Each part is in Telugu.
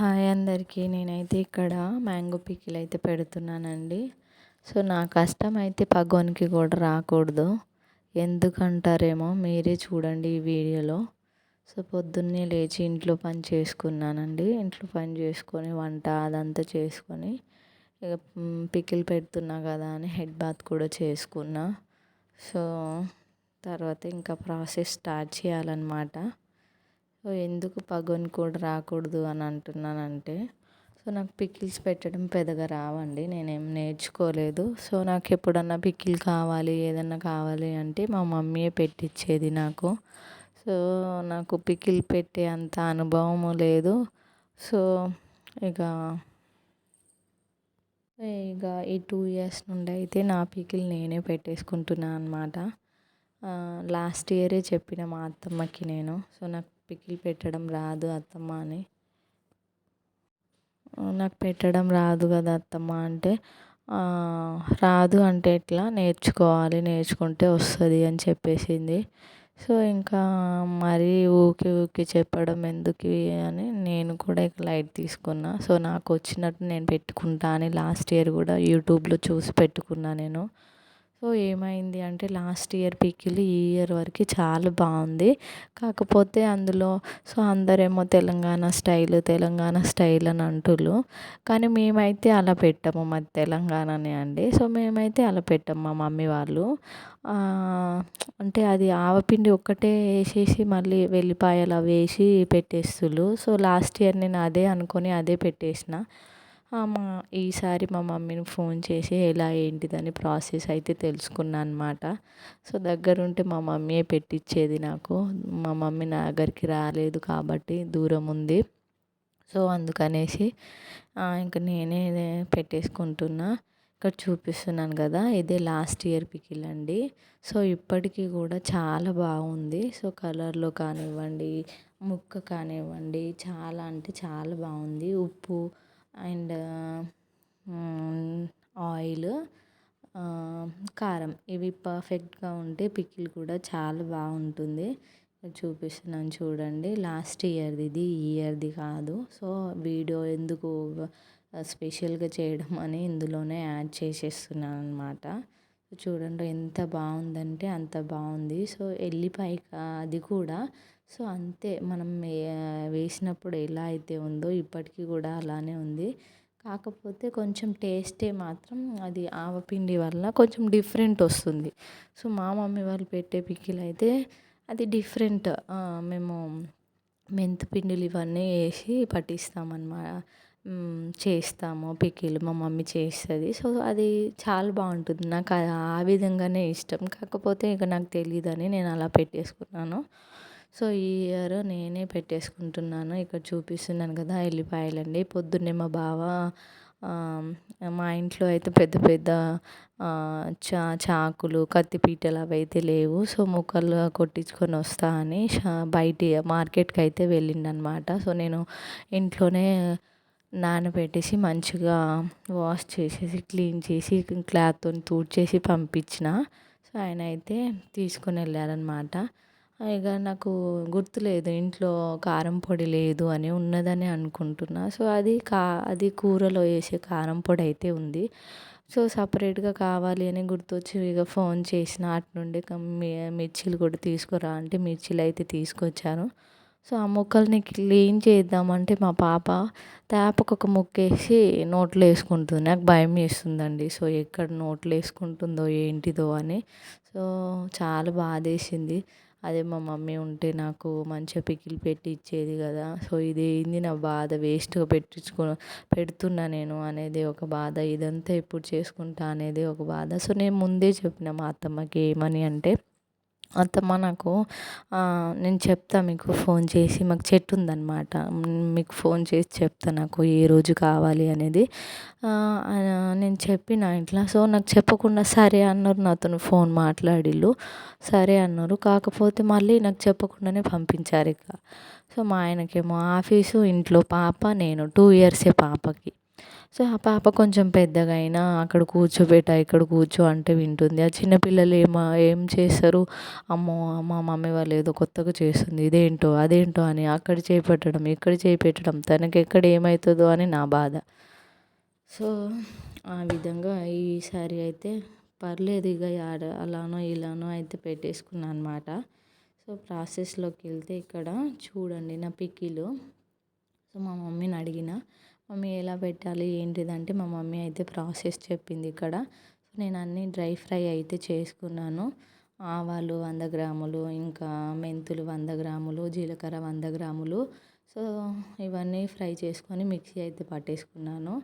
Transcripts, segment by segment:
హాయ్ అందరికీ. నేనైతే ఇక్కడ మ్యాంగో పికిల్ అయితే పెడుతున్నానండి. సో నా కష్టం అయితే పగోనికి కూడా రాకూడదు. ఎందుకంటారేమో మీరే చూడండి ఈ వీడియోలో. సో పొద్దున్నే లేచి ఇంట్లో పని చేసుకున్నానండి. ఇంట్లో పని చేసుకొని వంట అదంతా చేసుకొని ఇక పికిల్ పెడుతున్నా కదా అని హెడ్ బాత్ కూడా చేసుకున్నా. సో తర్వాత ఇంకా ప్రాసెస్ స్టార్ట్ చేయాలన్నమాట. సో ఎందుకు పగొని కూడా రాకూడదు అని అంటున్నానంటే సో నాకు పికిల్స్ పెట్టడం పెద్దగా రావండి నేనేం నేర్చుకోలేదు. సో నాకు ఎప్పుడన్నా పికిల్ కావాలి ఏదన్నా కావాలి అంటే మా మమ్మీయే పెట్టించేది నాకు. సో నాకు పికిల్ పెట్టే అంత అనుభవం లేదు. సో ఇక ఇక ఈ టూ ఇయర్స్ నుండి అయితే నా పికిల్ నేనే పెట్టేసుకుంటున్నాను అనమాట లాస్ట్ ఇయరే చెప్పిన మా అత్తమ్మకి నేను. సో నాకు పికిల్ పెట్టడం రాదు అత్తమ్మ అని. నాకు పెట్టడం రాదు కదా అత్తమ్మ అంటే రాదు అంటే ఎట్లా? నేర్చుకోవాలి నేర్చుకుంటే వస్తుంది అని చెప్పేసింది. సో ఇంకా మరీ ఊకి ఊకి చెప్పడం ఎందుకు అని నేను కూడా ఇక లైట్ తీసుకున్నా. సో నాకు వచ్చినట్టు నేను పెట్టుకుంటా అని లాస్ట్ ఇయర్ కూడా యూట్యూబ్లో చూసి పెట్టుకున్నా నేను. సో ఏమైంది అంటే లాస్ట్ ఇయర్ పికిల్ ఈ ఇయర్ వరకు చాలా బాగుంది. కాకపోతే అందులో సో అందరేమో తెలంగాణ స్టైల్ తెలంగాణ స్టైల్ అని అంటున్నారు కానీ మేమైతే అలా పెట్టము మాది తెలంగాణనే అండి. సో మేమైతే అలా పెట్టాము మా మమ్మీ వాళ్ళు. అంటే అది ఆవపిండి ఒక్కటే వేసేసి మళ్ళీ వెల్లిపాయలు అవి వేసి పెట్టేస్తున్నారు సో లాస్ట్ ఇయర్ నేను అదే అనుకొని అదే పెట్టేసిన. మా ఈసారి మా మమ్మీని ఫోన్ చేసి ఎలా ఏంటిదని ప్రాసెస్ అయితే తెలుసుకున్నాను అనమాట సో దగ్గరుంటే మా మమ్మీయే పెట్టించేది నాకు. మా మమ్మీ నా దగ్గరికి రాలేదు కాబట్టి దూరం ఉంది. సో అందుకనేసి ఇంకా నేనే పెట్టేసుకుంటున్నా. ఇక్కడ చూపిస్తున్నాను కదా ఇదే లాస్ట్ ఇయర్ పికిల్ అండి. సో ఇప్పటికీ కూడా చాలా బాగుంది. సో కలర్లో కానివ్వండి ముక్క కానివ్వండి చాలా అంటే చాలా బాగుంది. ఉప్పు అండ్ ఆయిల్ కారం ఇవి పర్ఫెక్ట్గా ఉంటే పికిల్ కూడా చాలా బాగుంటుంది. చూపిస్తున్నాను చూడండి. లాస్ట్ ఇయర్ది ఇది ఈ ఇయర్ది కాదు. సో వీడియో ఎందుకు స్పెషల్గా చేయడం అని ఇందులోనే యాడ్ చేసేస్తున్నాను అనమాట చూడండి ఎంత బాగుందంటే అంత బాగుంది. సో ఎల్లిపాయ అది కూడా సో అంతే మనం వేసినప్పుడు ఎలా అయితే ఉందో ఇప్పటికీ కూడా అలానే ఉంది. కాకపోతే కొంచెం టేస్టే మాత్రం అది ఆవపిండి వల్ల కొంచెం డిఫరెంట్ వస్తుంది. సో మా మమ్మీ వాళ్ళు పెట్టే పిక్కిలు అయితే అది డిఫరెంట్ మేము మెంతిపిండిలు ఇవన్నీ వేసి పట్టిస్తామన్నమాట చేస్తాము పికిలు మా మమ్మీ చేస్తుంది. సో అది చాలా బాగుంటుంది. నాకు ఆ విధంగానే ఇష్టం. కాకపోతే ఇక నాకు తెలియదని నేను అలా పెట్టేసుకున్నాను. సో ఈ ఇయర్ నేనే పెట్టేసుకుంటున్నాను. ఇక్కడ చూపిస్తున్నాను కదా ఎల్లిపాయలండి. పొద్దున్నే మా బావ మా ఇంట్లో అయితే పెద్ద పెద్ద చా చాకులు కత్తిపీటలు అవి అయితే లేవు. సో ముక్కలు కొట్టించుకొని వస్తా అని బయట మార్కెట్కి అయితే వెళ్ళిండనమాట. సో నేను ఇంట్లోనే నానబెట్టేసి మంచిగా వాష్ చేసేసి క్లీన్ చేసి క్లాత్తో తూడ్చేసి పంపించిన. సో ఆయన అయితే తీసుకొని వెళ్ళారనమాట. ఇక నాకు గుర్తులేదు ఇంట్లో కారం పొడి లేదు అని ఉన్నదని అనుకుంటున్నా. సో అది కా అది కూరలో వేసే కారం పొడి అయితే ఉంది. సో సపరేట్గా కావాలి అని గుర్తొచ్చి ఇక ఫోన్ చేసిన అటు నుండి మిర్చీలు కూడా తీసుకురా అంటే మిర్చీలు అయితే తీసుకొచ్చాను. సో ఆ ముక్కల్ని క్లీన్ చేద్దామంటే మా పాప తేపకు ఒక ముక్కేసి నోట్లో వేసుకుంటుంది. నాకు భయం వేస్తుందండి. సో ఎక్కడ నోట్లో వేసుకుంటుందో ఏంటిదో అని. సో చాలా బాధేసింది. అదే మా మమ్మీ ఉంటే నాకు మంచిగా పికిల్ పెట్టి ఇచ్చేది కదా. సో ఇది ఏంది నా బాధ? వేస్ట్గా పెట్టించుకో పెడుతున్నా నేను అనేది ఒక బాధ. ఇదంతా ఎప్పుడు చేసుకుంటా అనేది ఒక బాధ. సో నేను ముందే చెప్పిన మా అత్తమ్మకి ఏమని అంటే అత్తమ్మ నాకు? నేను చెప్తా మీకు ఫోన్ చేసి. మాకు చెట్టు ఉందన్నమాట. మీకు ఫోన్ చేసి చెప్తా నాకు ఏ రోజు కావాలి అనేది. నేను చెప్పిన ఇట్లా. సో నాకు చెప్పకుండా సరే అన్నారు నాతో ఫోన్ మాట్లాడిళ్ళు. సరే అన్నారు. కాకపోతే మళ్ళీ నాకు చెప్పకుండానే పంపించారు ఇక. సో మా ఆయనకేమో ఆఫీసు ఇంట్లో పాప నేను టూ ఇయర్సే పాపకి. సో ఆ పాప కొంచెం పెద్దగా అయినా అక్కడ కూర్చోబెట్ట ఇక్కడ కూర్చో అంటే వింటుంది. ఆ చిన్నపిల్లలు ఏమో ఏం చేస్తారు? అమ్మో మా మమ్మీ వాళ్ళు ఏదో కొత్తగా చేస్తుంది. ఇదేంటో అదేంటో అని అక్కడ చేయి పెట్టడం ఇక్కడ చేయి పెట్టడం తనకి ఎక్కడ ఏమవుతుందో అని నా బాధ. సో ఆ విధంగా ఈసారి అయితే పర్లేదు ఇక అలానో ఇలానో అయితే పెట్టేసుకున్నాను అనమాట సో ప్రాసెస్లోకి వెళ్తే ఇక్కడ చూడండి నా పికిలు సో మా మమ్మీని అడిగిన మమ్మీ ఎలా పెట్టాలి ఏంటిదంటే మా మమ్మీ అయితే ప్రాసెస్ చెప్పింది ఇక్కడ. సో నేను అన్నీ డ్రై ఫ్రై అయితే చేసుకున్నాను. ఆవాలు వంద గ్రాములు ఇంకా మెంతులు వంద గ్రాములు జీలకర్ర వంద గ్రాములు. సో ఇవన్నీ ఫ్రై చేసుకొని మిక్సీ అయితే పట్టేసుకున్నాను.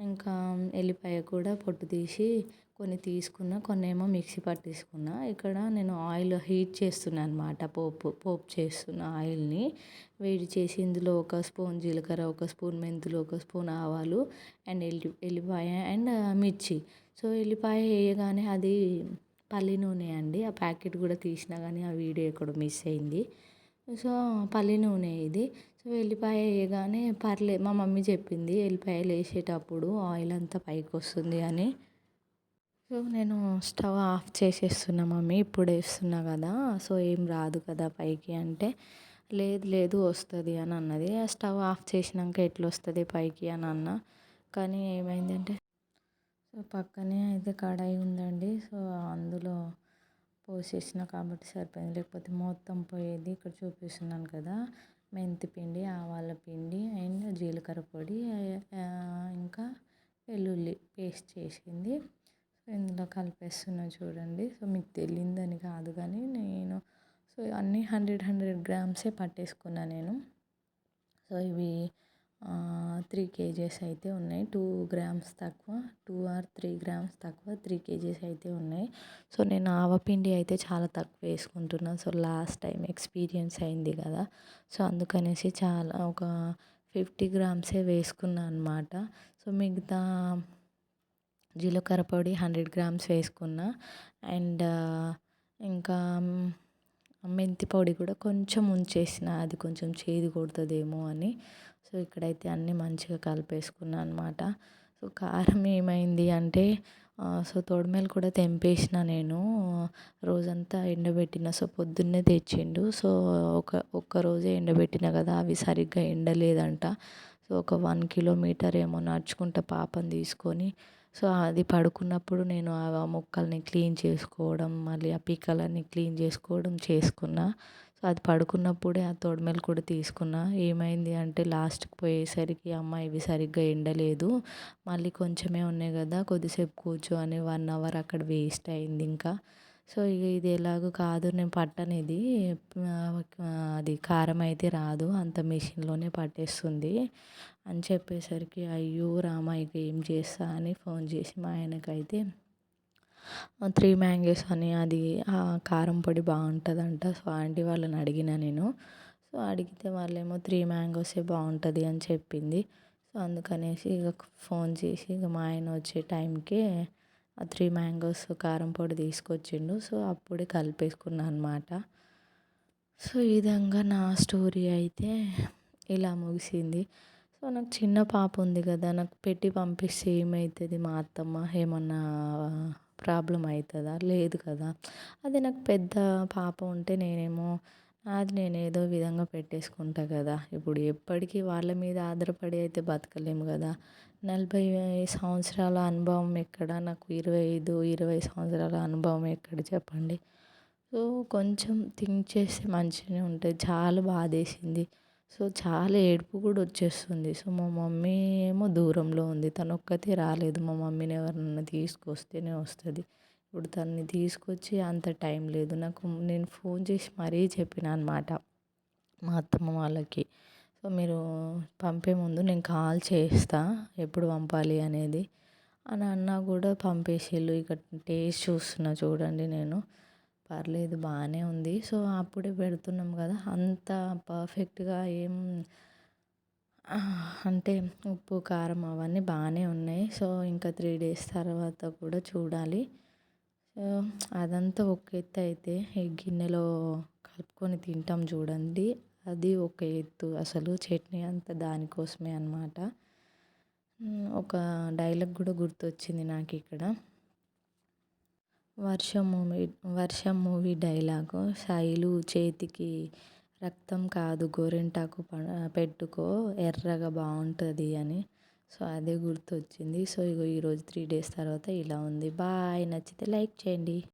ఇంకా ఎల్లిపాయ కూడా పొట్టు తీసి కొన్ని తీసుకున్న కొన్ని ఏమో మిక్సీ పట్టేసుకున్న. ఇక్కడ నేను ఆయిల్ హీట్ చేస్తున్నా అనమాట పోపు పోపు చేస్తున్న ఆయిల్ని. వేడి చేసి ఇందులో ఒక స్పూన్ జీలకర్ర ఒక స్పూన్ మెంతులు ఒక స్పూన్ ఆవాలు అండ్ ఎల్లి ఎల్లిపాయ అండ్ మిర్చి. సో ఎల్లిపాయ వేయగానే అది పల్లి నూనె అండి. ఆ ప్యాకెట్ కూడా తీసినా కానీ ఆ వీడియో ఎక్కడో మిస్ అయింది. సో పల్లి నూనె ఇది. సో ఎల్లిపాయ వేయగానే పర్లేదు మా మమ్మీ చెప్పింది ఎల్లిపాయలు వేసేటప్పుడు ఆయిల్ అంతా పైకి వస్తుంది అని. సో నేను స్టవ్ ఆఫ్ చేసేస్తున్నా మమ్మీ ఇప్పుడు వేస్తున్నా కదా సో ఏం రాదు కదా పైకి అంటే లేదు లేదు వస్తుంది అని అన్నది. ఆ స్టవ్ ఆఫ్ చేసినాక ఎట్లా వస్తుంది పైకి అని అన్న కానీ ఏమైందంటే సో పక్కనే అయితే కడాయి ఉందండి సో అందులో పోసేసిన కాబట్టి సరిపోయింది. లేకపోతే మొత్తం పోయేది ఇక్కడ చూపిస్తున్నాను కదా. మెంతి పిండి ఆవాల పిండి అండ్ జీలకర్ర పొడి ఇంకా వెల్లుల్లి పేస్ట్ చేసింది. సో ఇందులో కలిపేస్తున్నా చూడండి. సో మీకు తెలియదని కాదు కానీ నేను సో అన్నీ హండ్రెడ్ హండ్రెడ్ గ్రామ్సే పట్టేసుకున్నా నేను. సో ఇవి త్రీ కేజీస్ అయితే ఉన్నాయి. టూ గ్రామ్స్ తక్కువ టూ ఆర్ త్రీ గ్రామ్స్ తక్కువ త్రీ కేజీస్ అయితే ఉన్నాయి. సో నేను ఆవపిండి అయితే చాలా తక్కువ వేసుకుంటున్నాను సో లాస్ట్ టైం ఎక్స్పీరియన్స్ అయింది కదా. సో అందుకనేసి చాలా ఒక ఫిఫ్టీ గ్రామ్సే వేసుకున్నాను అనమాట సో మిగతా జీలకర్ర పొడి హండ్రెడ్ గ్రామ్స్ వేసుకున్న. అండ్ ఇంకా మెంతి పొడి కూడా కొంచెం ఉంచేసిన. అది కొంచెం చేదు కొడుతుందేమో అని. సో ఇక్కడైతే అన్నీ మంచిగా కలిపేసుకున్నాను అనమాట సో కారం ఏమైంది అంటే సో తోడుమేలు కూడా తెంపేసిన నేను. రోజంతా ఎండబెట్టిన సో పొద్దున్నే తెచ్చిండు. సో ఒక ఒక్క రోజే ఎండబెట్టిన కదా అవి సరిగ్గా ఎండలేదంట. సో ఒక వన్ కిలోమీటర్ ఏమో నడుచుకుంటా పాపం తీసుకొని సో అది పడుకున్నప్పుడు నేను ఆ మొక్కల్ని క్లీన్ చేసుకోవడం మళ్ళీ ఆ పీకలన్నీ క్లీన్ చేసుకోవడం చేసుకున్నా. సో అది పడుకున్నప్పుడే ఆ తొడిమెలు కూడా తీసుకున్నా. ఏమైంది అంటే లాస్ట్కి పోయేసరికి అమ్మ ఇవి సరిగ్గా ఎండలేదు. మళ్ళీ కొంచెమే ఉన్నాయి కదా కొద్దిసేపు కూర్చో అని వన్ అవర్ అక్కడ వేస్ట్ అయింది ఇంకా. సో ఇక ఇది ఎలాగో కాదు నేను పట్టను ఇది అది కారం అయితే రాదు అంత మిషన్లోనే పట్టేస్తుంది అని చెప్పేసరికి అయ్యో రామ ఇక ఏం చేస్తా? అని ఫోన్ చేసి మా ఆయనకైతే త్రీ మ్యాంగోస్ అని అది కారం పొడి బాగుంటుందంట. సో ఆంటీ వాళ్ళని అడిగిన నేను. సో అడిగితే వాళ్ళేమో త్రీ మ్యాంగోసే బాగుంటుంది అని చెప్పింది. సో అందుకనేసి ఇక ఫోన్ చేసి ఇక మా ఆయన వచ్చే టైంకి ఆ త్రీ మ్యాంగోస్ కారం పొడి తీసుకొచ్చిండు. సో అప్పుడే కలిపేసుకున్నాను అనమాట సో ఈ విధంగా నా స్టోరీ అయితే ఇలా ముగిసింది. సో నాకు చిన్న పాప ఉంది కదా నాకు పెట్టి పంపిస్తే ఏమవుతుంది మా అత్తమ్మ? ఏమన్నా ప్రాబ్లం అవుతుందా లేదు కదా. అదే నాకు పెద్ద పాప ఉంటే నేనేమో అది నేను ఏదో విధంగా పెట్టేసుకుంటా కదా. ఇప్పుడు ఎప్పటికీ వాళ్ళ మీద ఆధారపడి అయితే బతకలేము కదా. నలభై సంవత్సరాల అనుభవం ఎక్కడ? నాకు ఇరవై ఐదు ఇరవై సంవత్సరాల అనుభవం ఎక్కడ చెప్పండి? సో కొంచెం థింక్ చేస్తే మంచిగానే ఉంటుంది. చాలా బాధేసింది. సో చాలా ఏడుపు కూడా వచ్చేస్తుంది. సో మా మమ్మీ ఏమో దూరంలో ఉంది. తను ఒక్కతే రాలేదు. మా మమ్మీని ఎవరన్నా తీసుకొస్తేనే వస్తుంది. ఇప్పుడు తనని తీసుకొచ్చి అంత టైం లేదు. నాకు నేను ఫోన్ చేసి మరీ చెప్పిన అనమాట మా అత్తమ్మ వాళ్ళకి. సో మీరు పంపే ముందు నేను కాల్ చేస్తా. ఎప్పుడు పంపాలి అనేది. అని అన్నా కూడా పంపేసిళ్ళు. ఇక టేస్ట్ చూస్తున్నా చూడండి నేను. పర్లేదు బాగానే ఉంది. సో అప్పుడే పెడుతున్నాం కదా అంత పర్ఫెక్ట్గా ఏం అంటే ఉప్పు కారం అవన్నీ బాగానే ఉన్నాయి. సో ఇంకా త్రీ డేస్ తర్వాత కూడా చూడాలి. సో అదంతా ఒక ఎత్తు అయితే ఈ గిన్నెలో కలుపుకొని తింటాం చూడండి. అది ఒక ఎత్తు అసలు చట్నీ అంతా దానికోసమే అనమాట ఒక డైలాగ్ కూడా గుర్తొచ్చింది నాకు ఇక్కడ వర్షం మూవీ వర్షం మూవీ డైలాగు. శైలు చేతికి రక్తం కాదు గోరింటాకు పెట్టుకో ఎర్రగా బాగుంటుంది అని. సో అదే గుర్తొచ్చింది. సో ఇగో ఈరోజు త్రీ డేస్ తర్వాత ఇలా ఉంది. బాయ్. నచ్చితే లైక్ చేయండి.